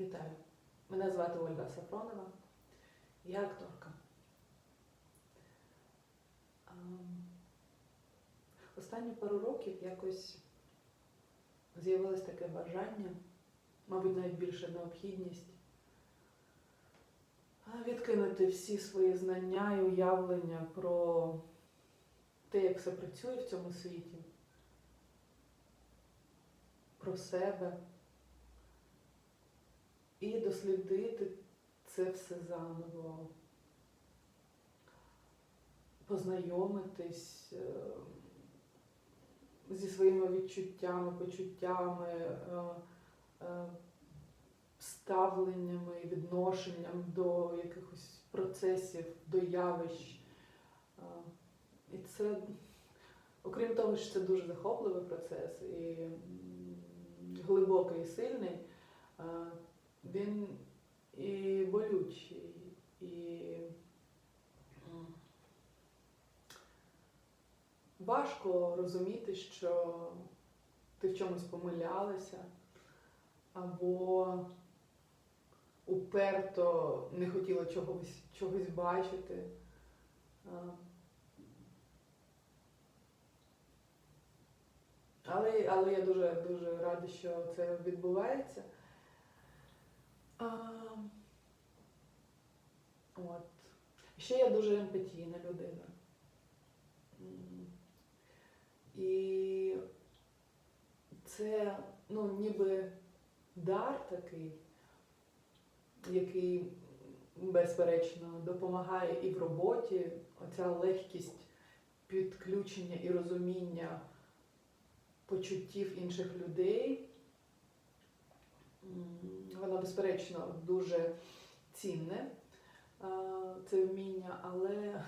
Вітаю! Мене звати Ольга Сафронова. Я акторка. Останні пару років якось з'явилось таке бажання, мабуть, навіть більше необхідність відкинути всі свої знання і уявлення про те, як все працює в цьому світі, про себе дослідити це все заново, познайомитись е, зі своїми відчуттями, почуттями, е, е, ставленнями, відношенням до якихось процесів, до явищ. І це, окрім того, що це дуже захопливий процес і глибокий і сильний, він і болючий, і важко розуміти, що ти в чомусь помилялася, або уперто не хотіла чогось, чогось бачити. Але, але я дуже дуже рада, що це відбувається. А, от. Ще я дуже емпатійна людина. І це, ну, ніби дар такий, який, безперечно, допомагає і в роботі, оця легкість підключення і розуміння почуттів інших людей. Воно, безперечно, дуже цінне, це вміння, але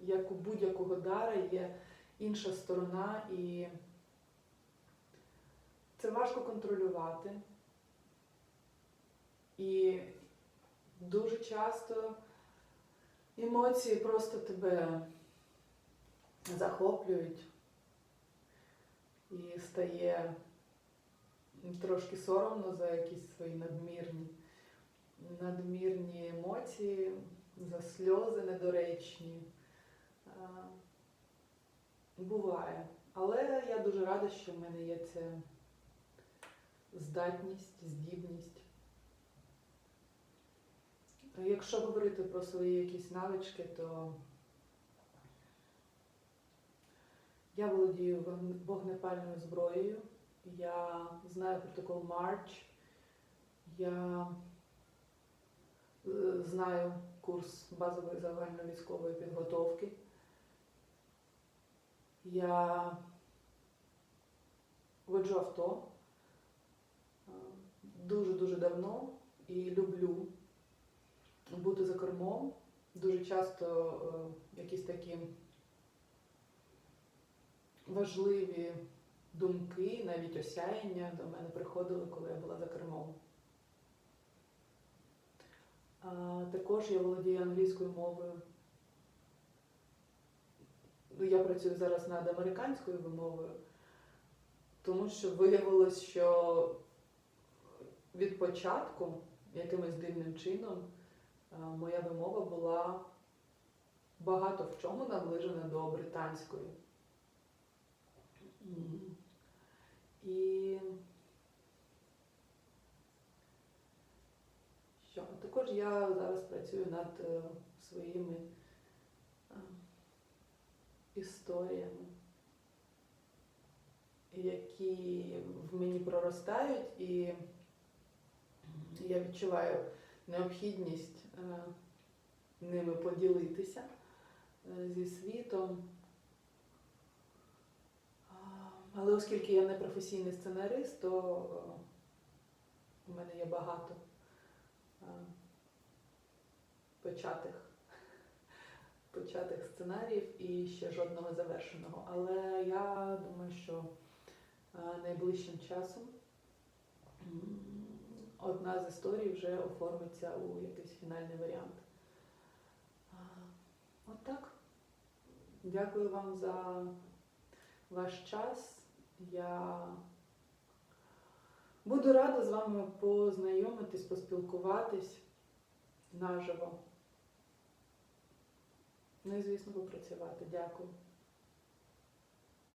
як у будь-якого дара є інша сторона, і це важко контролювати. І дуже часто емоції просто тебе захоплюють і стає трошки соромно за якісь свої надмірні, надмірні емоції, за сльози недоречні. Буває. Але я дуже рада, що в мене є ця здатність, здібність. Якщо говорити про свої якісь навички, то я володію вогнепальною зброєю, я знаю протокол Марч, я е, знаю курс базової загальновійськової підготовки. Я воджу авто е, дуже-дуже давно і люблю бути за кермом. Дуже часто е, якісь такі важливі думки, навіть осяяння до мене приходили, коли я була за кермом. А, також я володію англійською мовою. Ну, Я працюю зараз над американською вимовою, тому що виявилось, що від початку якимось дивним чином моя вимова була багато в чому наближена до британської. І що? Також я зараз працюю над е, своїми е, історіями, які в мені проростають, і я відчуваю необхідність е, ними поділитися зі світом. А, Але оскільки я не професійний сценарист, то е, у мене є багато е, початих, початих сценаріїв і ще жодного завершеного. Але я думаю, що е, найближчим часом одна з історій вже оформиться у якийсь фінальний варіант. От так. Дякую вам за ваш час. Я буду рада з вами познайомитись, поспілкуватись наживо. Ну і звісно, попрацювати. Дякую.